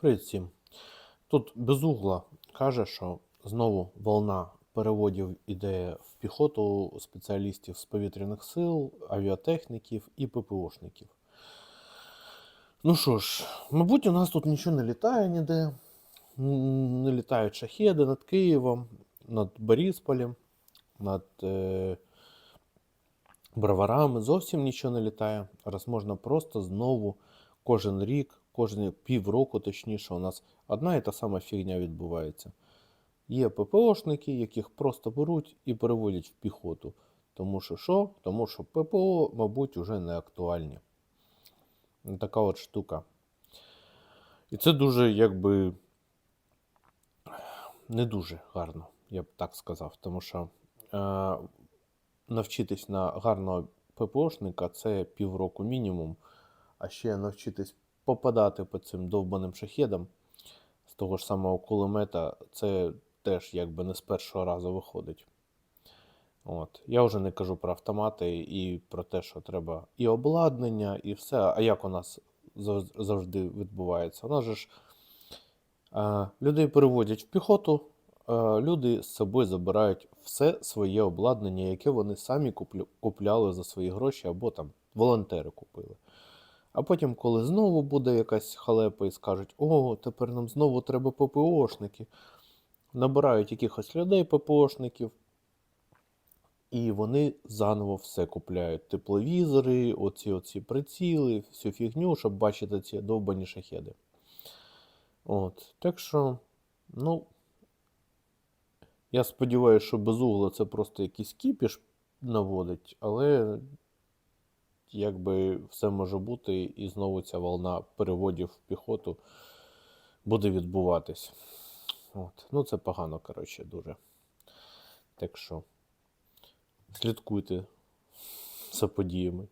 Привіт всім. Тут безугла каже, що знову волна переводів іде в піхоту спеціалістів з повітряних сил, авіатехніків і ППОшників. Ну що ж, мабуть, у нас тут нічого не літає ніде. Не літають шахеди над Києвом, над Борисполем, над е, броварами. Зовсім нічого не літає. Раз можна просто знову кожен рік, кожні півроку, точніше, у нас одна і та сама фігня відбувається. Є ППОшники, яких просто беруть і переводять в піхоту. Тому що що? Тому що ППО, мабуть, вже не актуальні. Така от штука. І це дуже, якби, не дуже гарно, я б так сказав. Тому що е, навчитись на гарного ППОшника це півроку мінімум, а ще навчитись попадати по цим довбаним шахедам з того ж самого кулемета, це теж якби не з першого разу виходить. От. Я вже не кажу про автомати і про те, що треба і обладнання, і все. А як у нас завжди відбувається? У нас же ж е, людей переводять в піхоту, е, люди з собою забирають все своє обладнання, яке вони самі купляли за свої гроші або там волонтери купили. А потім, коли знову буде якась халепа і скажуть, о, тепер нам знову треба ППОшники, набирають якихось людей ППОшників, і вони заново все купляють. Тепловізори, оці оці приціли, всю фігню, щоб бачити ці довбані шахеди. От. Так що, ну, я сподіваюся, що безугло це просто якийсь кіпіш наводить, але якби все може бути, і знову ця волна переводів в піхоту буде відбуватись. От. Ну, це погано, коротше, дуже. Так що слідкуйте за подіями.